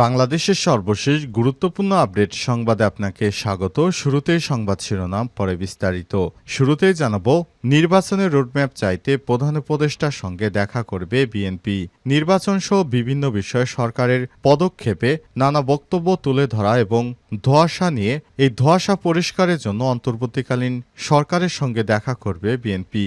বাংলাদেশের সর্বশেষ গুরুত্বপূর্ণ আপডেট সংবাদে আপনাকে স্বাগত। শুরুতেই সংবাদ শিরোনাম, পরে বিস্তারিত। শুরুতেই জানাব, নির্বাচনের রোডম্যাপ চাইতে প্রধান উপদেষ্টার সঙ্গে দেখা করবে বিএনপি। নির্বাচন সহ বিভিন্ন বিষয়ে সরকারের পদক্ষেপে নানা বক্তব্য তুলে ধরা এবং ধোঁয়াশা নিয়ে, এই ধোঁয়াশা পরিষ্কারের জন্য অন্তর্বর্তীকালীন সরকারের সঙ্গে দেখা করবে বিএনপি।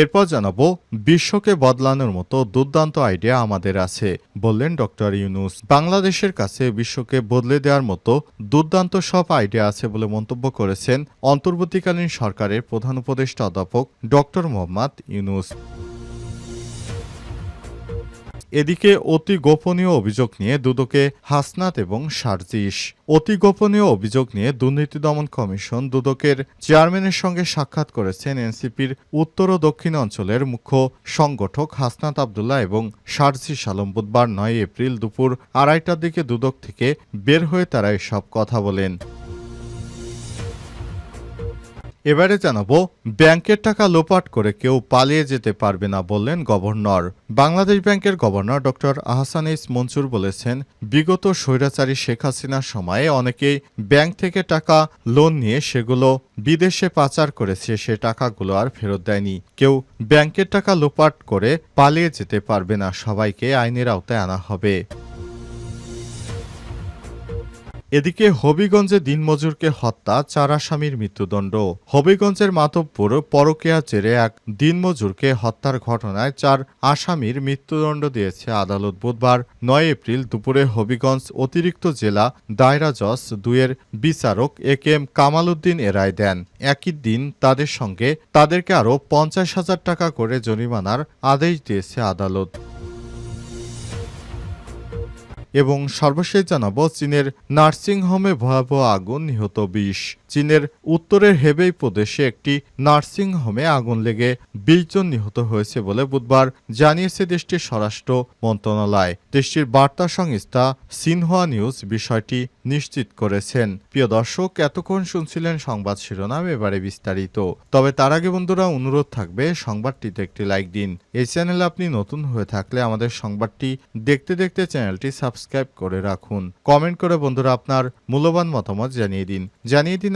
এরপর জানাব, বিশ্বকে বদলানোর মতো দুর্দান্ত আইডিয়া আমাদের আছে, বললেন ডক্টর ইউনুস। বাংলাদেশের কাছে বিশ্বকে বদলে দেওয়ার মতো দুর্দান্ত সব আইডিয়া আছে বলে মন্তব্য করেছেন অন্তর্বর্তীকালীন সরকারের প্রধান উপদেষ্টা অধ্যাপক ডক্টর মোহাম্মদ ইউনুস। এদিকে অতি গোপনীয় অভিযোগ নিয়ে দুদকে হাসনাত এবং সার্জিস। অতি গোপনীয় অভিযোগ নিয়ে দুর্নীতি দমন কমিশন দুদকের চেয়ারম্যানের সঙ্গে সাক্ষাৎ করেছেন এনসিপির উত্তর ও দক্ষিণ অঞ্চলের মুখ্য সংগঠক হাসনাত আবদুল্লাহ এবং সার্জিস আলম বুধবার নয় এপ্রিল দুপুর আড়াইটার দিকে দুদক থেকে বের হয়ে তারা এসব কথা বলেন। এবারে জানাব, ব্যাংকের টাকা লোপাট করে কেউ পালিয়ে যেতে পারবে না বললেন গভর্নর। বাংলাদেশ ব্যাংকের গভর্নর ডক্টর আহসান ইস মনসুর বলেছেন, বিগত স্বৈরাচারী শেখ হাসিনার সময়ে অনেকেই ব্যাংক থেকে টাকা, লোন নিয়ে সেগুলো বিদেশে পাচার করেছে, সে টাকাগুলো আর ফেরত দেয়নি। কেউ ব্যাংকের টাকা লোপাট করে পালিয়ে যেতে পারবে না, সবাইকে আইনের আওতায় আনা হবে। এদিকে হবিগঞ্জে দিনমজুরকে হত্যা, চার আসামির মৃত্যুদণ্ড। হবিগঞ্জের মাধবপুর পরকেয়া জেরে এক দিনমজুরকে হত্যার ঘটনায় চার আসামির মৃত্যুদণ্ড দিয়েছে আদালত বুধবার, নয় এপ্রিল দুপুরে হবিগঞ্জ অতিরিক্ত জেলা দায়রা জজ দুয়ের বিচারক A K M Kamal Uddin এ রায় দেন। একই দিন তাদের সঙ্গে তাদেরকে আরও পঞ্চাশ হাজার টাকা করে জরিমানার আদেশ দিয়েছে আদালত। এবং সর্বশেষ জানাব চীনের নার্সিংহোমে ভয়াবহ আগুন নিহত বিশ। চীনের উত্তরের হেবেই প্রদেশে একটি নার্সিং হোমে আগুন লেগে বিশ জন নিহত হয়েছে বলে বুধবার জানিয়েছে দেশটির স্বরাষ্ট্র মন্ত্রণালয়। দেশটির বার্তা সংস্থা সিনহুয়া নিউজ বিষয়টি নিশ্চিত করেছেন। প্রিয় দর্শক, এতক্ষণ শুনছিলেন সংবাদ শিরোনাম, এবারে বিস্তারিত। তবে তার আগে বন্ধুরা, অনুরোধ থাকবে সংবাদটিতে একটি লাইক দিন। এই চ্যানেলে আপনি নতুন হয়ে থাকলে আমাদের সংবাদটি দেখতে দেখতে চ্যানেলটি সাবস্ক্রাইব করে রাখুন। কমেন্ট করে বন্ধুরা আপনার মূল্যবান মতামত জানিয়ে দিন। জানিয়ে দিন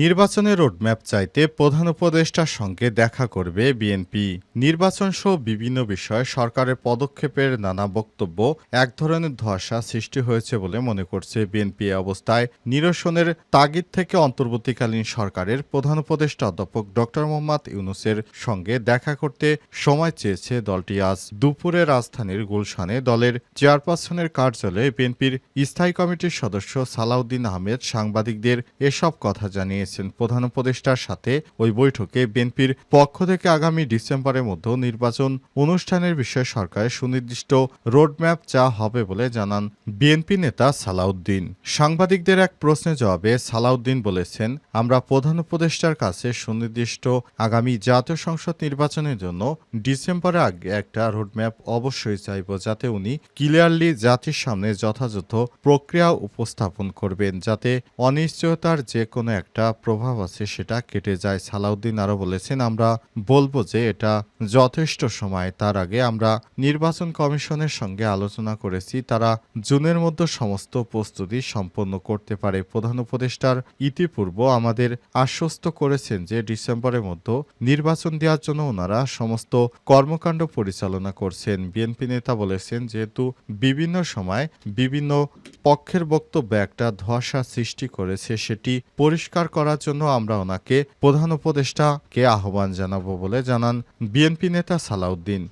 নির্বাচনের রোডম্যাপ চাইতে প্রধান উপদেষ্টার সঙ্গে দেখা করবে বিএনপি। নির্বাচন সহ বিভিন্ন বিষয়ে সরকারের পদক্ষেপের নানা বক্তব্য এক ধরনের ধোঁয়াশা সৃষ্টি হয়েছে বলে মনে করছে বিএনপি অবস্থায়। নিরসনের তাগিদ থেকে অন্তর্বর্তীকালীন সরকারের প্রধান উপদেষ্টা অধ্যাপক ডক্টর মোহাম্মদ ইউনুসের সঙ্গে দেখা করতে সময় চেয়েছে দলটি আজ। দুপুরে রাজধানীর গুলশানে দলের চেয়ারপারসনের কার্যালয়ে বিএনপির স্থায়ী কমিটির সদস্য সালাউদ্দিন আহমেদ সাংবাদিকদের এসব কথা জানিয়েছেন প্রধান উপদেষ্টার সাথে ওই বৈঠকে বিএনপির পক্ষ থেকে আগামী ডিসেম্বরের মধ্যে নির্বাচন অনুষ্ঠানের বিষয়ে সরকারের সুনির্দিষ্ট রোডম্যাপ চা হবে বলে জানান বিএনপি নেতা সালাউদ্দিন। সাংবাদিকদের এক প্রশ্নের জবাবে সালাউদ্দিন বলেছেন, আমরা প্রধান উপদেষ্টার কাছে সুনির্দিষ্ট আগামী জাতীয় সংসদ নির্বাচনের জন্য ডিসেম্বরের আগে একটা রোডম্যাপ অবশ্যই চাইব, যাতে উনি ক্লিয়ারলি জাতির সামনে যথাযথ প্রক্রিয়া উপস্থাপন করবেন, যাতে অনিশ্চয়তার যে কোনো একটা প্রভাব আছে, সেটা কেটে যায়। সালাউদ্দিন আরও বলেছেন, আমরা বলব যে এটা যথেষ্ট সময়। তার আগে আমরা নির্বাচন কমিশনের সঙ্গে আলোচনা করেছি। তারা জুনের মধ্যে সমস্ত প্রস্তুতি সম্পন্ন করতে পারে। প্রধান উপদেষ্টার ইতিপূর্ব আমাদের আশ্বস্ত করেছেন যে ডিসেম্বরের মধ্যে নির্বাচন দেওয়ার জন্য ওনারা সমস্ত কর্মকাণ্ড পরিচালনা করছেন। বিএনপি নেতা বলেছেন, যেহেতু বিভিন্ন সময় বিভিন্ন পক্ষের বক্তব্য একটা ধোঁয়াশা সৃষ্টি করেছে, সেটি পরিষ্কার করার জন্য আমরা ওনাকে প্রধান উপদেষ্টাকে আহ্বান জানাব বলে জানান বিএনপি নেতা সালাউদ্দিন।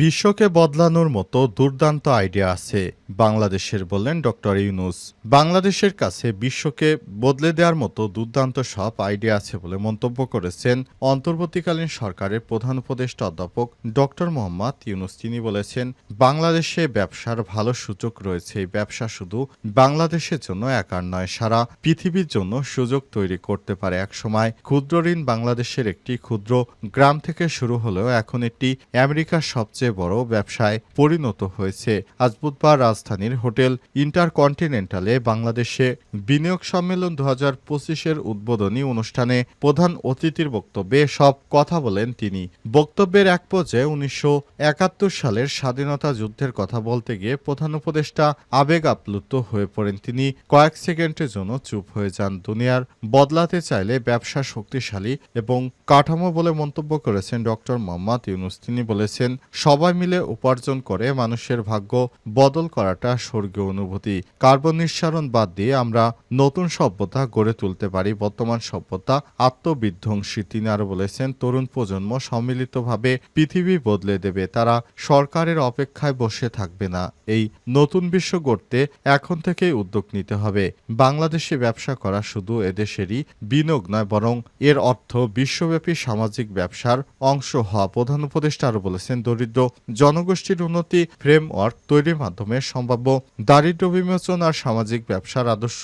বিশ্বকে বদলানোর মতো দুর্দান্ত আইডিয়া আছে। বাংলাদেশের বললেন ডক্টর ইউনুস। বাংলাদেশের কাছে বিশ্বকে বদলে দেওয়ার মতো দুর্দান্ত সব আইডিয়া আছে বলে মন্তব্য করেছেন অন্তর্বর্তীকালীন সরকারের প্রধান উপদেষ্টা অধ্যাপক ডক্টর মোহাম্মদ ইউনুস। তিনি বলেছেন, বাংলাদেশে ব্যবসার ভালো সুযোগ রয়েছে, এই ব্যবসা শুধু বাংলাদেশের জন্য একার নয়, সারা পৃথিবীর জন্য সুযোগ তৈরি করতে পারে। একসময় ক্ষুদ্র ঋণ বাংলাদেশের একটি ক্ষুদ্র গ্রাম থেকে শুরু হলেও এখন এটি আমেরিকার সবচেয়ে বড় ব্যবসায় পরিণত হয়েছে। আজ বুধবার রাজধানীর হোটেল ইন্টারকন্টিনেন্টালে বাংলাদেশে বিনিয়োগ সম্মেলন দু হাজার পঁচিশের উদ্বোধনী অনুষ্ঠানে প্রধান অতিথির বক্তব্যে সব কথা বলেন তিনি। বক্তব্যের এক পর্যায়ে উনিশশো একাত্তর সালের স্বাধীনতা যুদ্ধের কথা বলতে গিয়ে প্রধান উপদেষ্টা আবেগ আপ্লুত হয়ে পড়েন তিনি। কয়েক সেকেন্ডের জন্য চুপ হয়ে যান। দুনিয়ার বদলাতে চাইলে ব্যবসা শক্তিশালী এবং কাঠামো বলে মন্তব্য করেছেন ডক্টর মোহাম্মদ ইউনুস। তিনি বলেছেন, সবাই মিলে উপার্জন করে মানুষের ভাগ্য বদল করাটা স্বর্গীয় অনুভূতি। কার্বন নিঃসারণ বাদ দিয়ে আমরা নতুন সভ্যতা গড়ে তুলতে পারি। বর্তমান সভ্যতা আত্মবিধ্বংসী, তিনি আরও বলেছেন, তরুণ প্রজন্ম সম্মিলিতভাবে পৃথিবী বদলে দেবে। তারা সরকারের অপেক্ষায় বসে থাকবে না। এই নতুন বিশ্ব গড়তে এখন থেকেই উদ্যোগ নিতে হবে। বাংলাদেশে ব্যবসা করা শুধু এদেশেরই বিনিয়োগ নয়, বরং এর অর্থ বিশ্বব্যাপী সামাজিক ব্যবসার অংশ হওয়া। প্রধান উপদেষ্টা আরও বলেছেন, দরিদ্র জনগোষ্ঠীর উন্নতি ফ্রেমওয়ার্ক তৈরির মাধ্যমে সম্ভাব্য দারিদ্র বিমোচন আর সামাজিক ব্যবসার আদর্শ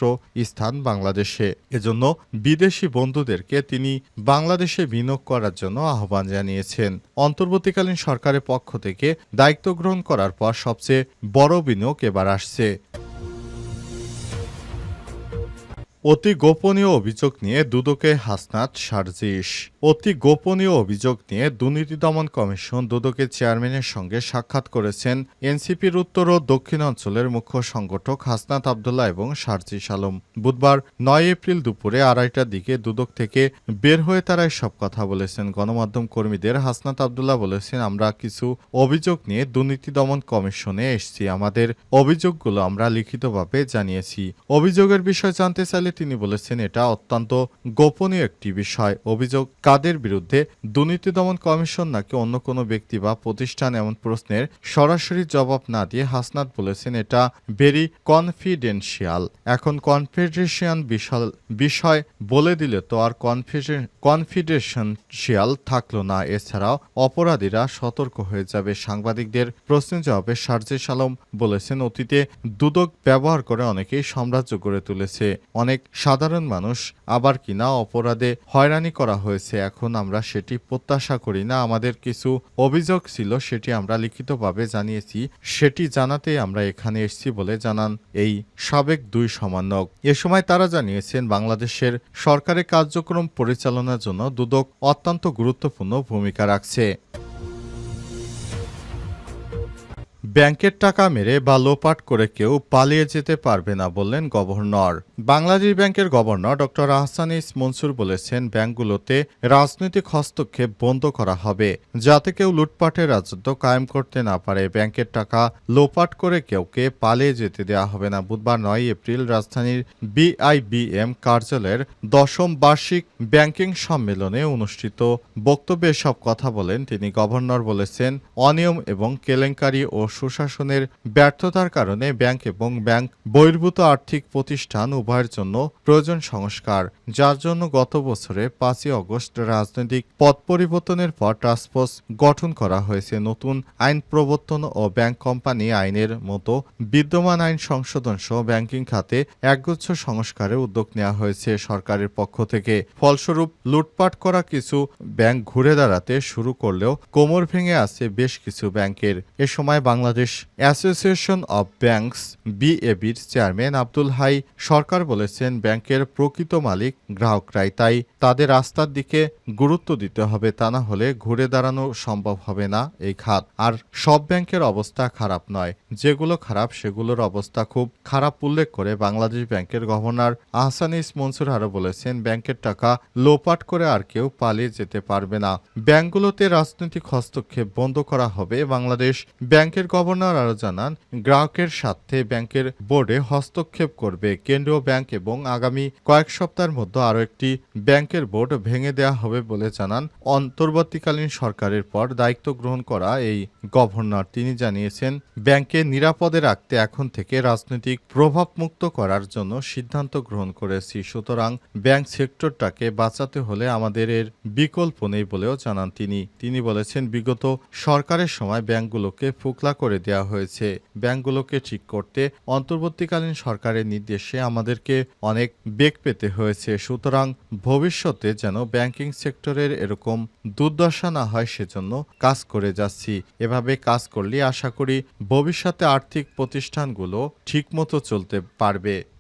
স্থান বাংলাদেশে। এজন্য বিদেশি বন্ধুদেরকে তিনি বাংলাদেশে বিনিয়োগ করার জন্য আহ্বান জানিয়েছেন। অন্তর্বর্তীকালীন সরকারের পক্ষ থেকে দায়িত্ব গ্রহণ করার পর সবচেয়ে বড় বিনিয়োগ এবার আসছে। অতি গোপনীয় অভিযোগ নিয়ে দুদকে হাসনাত সার্জিস। অতি গোপনীয় অভিযোগ নিয়ে দুর্নীতি দমন কমিশন দুদকের চেয়ারম্যানের সঙ্গে সাক্ষাৎ করেছেন এনসিপির উত্তর ও দক্ষিণ অঞ্চলের মুখ্য সংগঠক হাসনাত আবদুল্লাহ এবং সার্জিস আলম। বুধবার নয় এপ্রিল দুপুরে আড়াইটার দিকে দুদক থেকে বের হয়ে তারা সব কথা বলেছেন। গণমাধ্যম কর্মীদের হাসনাত আবদুল্লাহ বলেছেন, আমরা কিছু অভিযোগ নিয়ে দুর্নীতি দমন কমিশনে এসেছি। আমাদের অভিযোগগুলো আমরা লিখিতভাবে জানিয়েছি। অভিযোগের বিষয় জানতে চাইলে তিনি বলেছেন, এটা অত্যন্ত গোপনীয় একটি বিষয়। অভিযোগ, কাদের বিরুদ্ধে দুর্নীতি দমন কমিশন নাকি অন্য কোনো ব্যক্তি বা প্রতিষ্ঠান এমন প্রশ্নের সরাসরি জবাব না দিয়ে হাসনাত বলেছেন, এটা ভেরি কনফিডেন্সিয়াল এখন কনফিডেন্সিয়াল বিশাল বিষয় বলে দিলে তো আর কনফিডেন্সিয়াল থাকল না। এছাড়াও অপরাধীরা সতর্ক হয়ে যাবে। সাংবাদিকদের প্রশ্নের জবাবে সার্জিস আলম বলেছেন, অতীতে দুদক ব্যবহার করে অনেকেই সাম্রাজ্য গড়ে তুলেছে। অনেক সাধারণ মানুষ আবার কিনা অপরাধে হয়রানি করা হয়েছে। এখন আমরা সেটি প্রত্যাশা করি না। আমাদের কিছু অভিযোগ ছিল, সেটি আমরা লিখিতভাবে জানিয়েছি। সেটি জানাতে আমরা এখানে এসেছি বলে জানান এই সাবেক দুই সমন্বয়ক। এ সময় তারা জানিয়েছেন, বাংলাদেশের সরকারের কার্যক্রম পরিচালনার জন্য দুদক অত্যন্ত গুরুত্বপূর্ণ ভূমিকা রাখছে। ব্যাংকের টাকা মেরে বা লোপাট করে কেউ পালিয়ে যেতে পারবে না বললেন গভর্নর। বাংলাদেশ ব্যাংকের গভর্নর ডক্টর আহসানিস মনসুর বলেছেন, ব্যাংকগুলোতে রাজনৈতিক হস্তক্ষেপ বন্ধ করা হবে, যাতে কেউ লুটপাটের রাজত্ব কায়েম করতে না পারে। ব্যাংকের টাকা লোপাট করে কেউকে পালিয়ে যেতে দেওয়া হবে না। বুধবার নয় এপ্রিল রাজধানীর বিআইবিএম কার্যালয়ের দশম বার্ষিক ব্যাংকিং সম্মেলনে অনুষ্ঠিত বক্তব্যে সব কথা বলেন তিনি। গভর্নর বলেছেন, অনিয়ম এবং কেলেঙ্কারি ও সুশাসনের ব্যর্থতার কারণে ব্যাংক এবং ব্যাংক বহির্ভূত আর্থিক প্রতিষ্ঠান উভয়ের জন্য প্রয়োজন সংস্কার, যার জন্য গত বছরে পাঁচই অগস্ট রাজনৈতিক পথ পরিবর্তনের পর টাস্কফোর্স গঠন করা হয়েছে। নতুন আইন প্রবর্তন ও ব্যাংক কোম্পানি আইনের মতো বিদ্যমান আইন সংশোধন সহ ব্যাংকিং খাতে একগুচ্ছ সংস্কারের উদ্যোগ নেওয়া হয়েছে সরকারের পক্ষ থেকে। ফলস্বরূপ, লুটপাট করা কিছু ব্যাংক ঘুরে দাঁড়াতে শুরু করলেও কোমর ভেঙে আছে বেশ কিছু ব্যাংকের। এ সময় বাংলাদেশ অ্যাসোসিয়েশন অব ব্যাংকস বিএবির চেয়ারম্যান আব্দুল হাই সরকার বলেছেন, ব্যাংকের প্রকৃত মালিক গ্রাহকরাই, তাই তাদের রাস্তার দিকে গুরুত্ব দিতে হবে, তা না হলে ঘুরে দাঁড়ানো সম্ভব হবে না এই খাত। আর সব ব্যাংকের অবস্থা খারাপ নয়, যেগুলো খারাপ সেগুলোর অবস্থা খুব খারাপ উল্লেখ করে বাংলাদেশ ব্যাংকের গভর্নর আহসানিস মনসুর আরও বলেছেন, ব্যাংকের টাকা লোপাট করে আর কেউ পালিয়ে যেতে পারবে না। ব্যাংকগুলোতে রাজনৈতিক হস্তক্ষেপ বন্ধ করা হবে, বাংলাদেশ ব্যাংকের গভর্নর গভর্নর আরও জানান, গ্রাহকের স্বার্থে ব্যাংকের বোর্ডে হস্তক্ষেপ করবে কেন্দ্রীয় ব্যাংক এবং আগামী কয়েক সপ্তাহের মধ্যে আরও একটি ব্যাংকের বোর্ড ভেঙে দেওয়া হবে বলে জানান। অন্তর্বর্তীকালীন সরকারের পর দায়িত্ব গ্রহণ করা এই গভর্নর। তিনি জানিয়েছেন, ব্যাংকে নিরাপদে রাখতে এখন থেকে রাজনৈতিক প্রভাবমুক্ত করার জন্য সিদ্ধান্ত গ্রহণ করেছি। সুতরাং ব্যাংক সেক্টরটাকে বাঁচাতে হলে আমাদের এর বিকল্প নেই বলেও জানান তিনি। তিনি বলেছেন, বিগত সরকারের সময় ব্যাংকগুলোকে ফুকলা করে দেয়া হয়েছে। ব্যাংকগুলোকে ঠিক করতে অন্তর্বর্তীকালীন সরকারের নির্দেশে আমাদেরকে অনেক বেগ পেতে হয়েছে। সুতরাং ভবিষ্যতে যেন ব্যাংকিং সেক্টরের এরকম দুর্দশা না হয় সেজন্য কাজ করে যাচ্ছি। এভাবে কাজ করলে আশা করি ভবিষ্যতে আর্থিক প্রতিষ্ঠানগুলো ঠিকমতো চলতে পারবে।